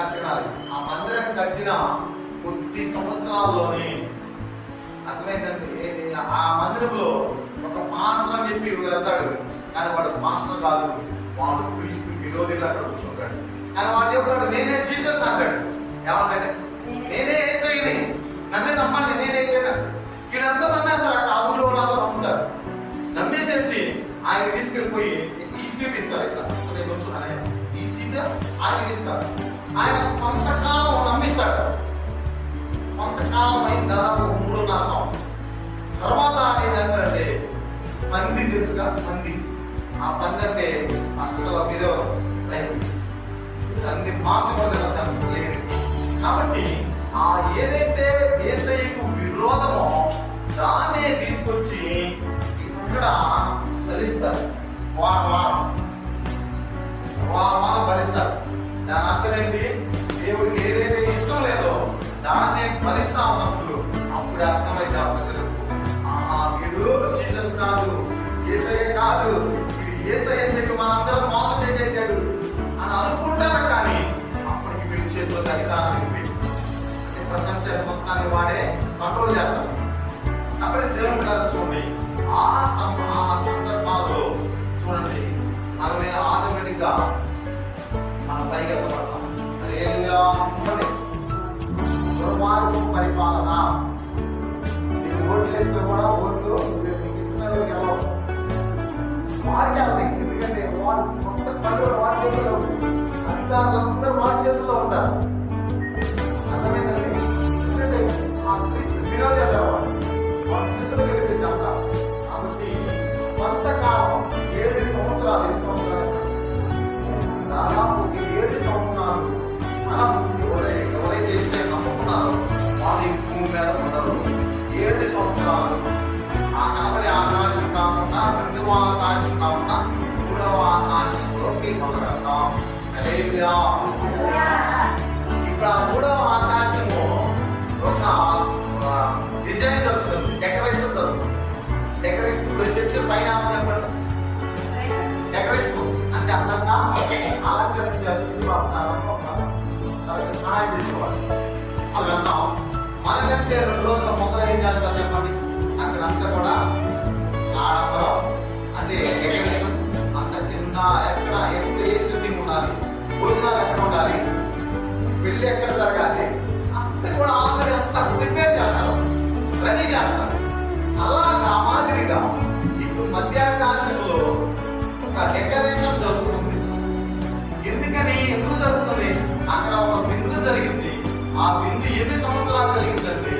కట్టినాలి ఆ మందిరం కట్టిన కొద్ది సంవత్సరాల్లోనే అర్థమైందంటే ఆ మందిరంలో ఒక మాస్టర్ అని చెప్పి వెళ్తాడు. కానీ వాడు మాస్టర్ కాదు. వాడు క్రీస్తు విరోధిగా అక్కడ కూర్చుంటాడు. కానీ వాడు చెప్తాడు నేనే జీసస్ అంటాడు. ఏమంటే నేనే వేసేది నన్నే నమ్మండి నేనే వేసేదా వీళ్ళందరూ నమ్మేస్తారు అక్కడ ఆ ఊళ్ళో వాళ్ళందరూ నమ్ముతారు. నమ్మేసేసి ఆయన తీసుకెళ్ళిపోయి ఈ సీట్ ఇస్తారు ఇక్కడ. కొంచెం ఈ సీట్ ఆయన ఇస్తారు ఆయన కొంతకాలం నమ్మిస్తాడు. కొంతకాలం అయిన దాదాపు మూడున్నర సంవత్సరం తర్వాత ఆయన ఏం చేస్తాడంటే పంది తెలుసుగా? పంది. ఆ పంది అంటే అస్సలు విరోధం. రైతు పంది మాంసం కూడా తినద్దాం లేదు. కాబట్టి ఆ ఏదైతే ఏసైకు విరోధమో దాన్నే తీసుకొచ్చి ఇక్కడ తలిస్తారు. వారం వారం వారం వారం ఫలిస్తారు దాని అర్థం ఏంటి? దేవుడికి ఏదైతే ఇష్టం లేదో దాన్ని భరిస్తా ఉన్నప్పుడు అప్పుడు అర్థమైంది ఆ ప్రజలకు. ఆహా వీడు జీసస్ కాదు ఏసయ్య కాదు ఇది ఏసయ్య అని చెప్పి మనందరం మోసం చేసేసాడు అని అనుకుంటారు కానీ అప్పటికి వీడి చేతిలో అధికారం ఉంది అంటే ప్రపంచాన్ని మొత్తాన్ని వాడే కంట్రోల్ చేస్తాం. కాబట్టి దేవుడు చూడండి ఆ ఆటోమేటిక్గా మన పైకి ఎత్తబడతాం. దుర్మార్గం పరిపాలన. మీరు ఓట్లు వేస్తే కూడా ఓట్లు గెలవు వారికి ఎందుకంటే పనులు వారి చేతిలో అధికారులందరూ వారి చేతిలో ఉంటారు. అర్థమైందండి? ఎందుకంటే ఆ క్రీస్తు విరోధి దాదాపు ఏడు సంవత్సరాలు మనం ఎవరై- ఎవరైతే నమ్ముకున్నారో వాళ్ళు ఈ భూమి మీద ఉండరు ఏడు సంవత్సరాలు ఆ కనబడే ఆకాశం కాకుండా రెండవ ఆకాశం కాకుండా మూడవ ఆకాశంలోకి మనం వెళ్తాం ఇప్పుడు ఆ మూడవ ఆకాశము ఒక డిజైన్ జరుగుతుంది డెకరేషన్ జరుగుతుంది డెకరేషన్ ఇప్పుడు పైన ఏమని అంటే అందంగా అలంకరించారు వాళ్ళకి సహాయం చేసేవాడు అవి వెళ్తాం మనకంటే రెండు రోజుల ముందర ఏం చేస్తారు చెప్పండి అక్కడ అంతా కూడా ఆడంబరం అంటే అంత కింద ఎక్కడ ఎక్కడ ఏ సిట్టింగ్ ఉండాలి భోజనాలు ఎక్కడ ఉండాలి పెళ్ళి ఎక్కడ జరగాలి అంత కూడా ఆల్రెడీ అంతా ప్రిపేర్ చేస్తారు రెడీ చేస్తారు అలాగా మాదిరిగా ఇప్పుడు మధ్యాకాశంలో ఒక విందు జరిగింది. ఆ విందు ఎన్ని సంవత్సరాలు జరిగిందంటే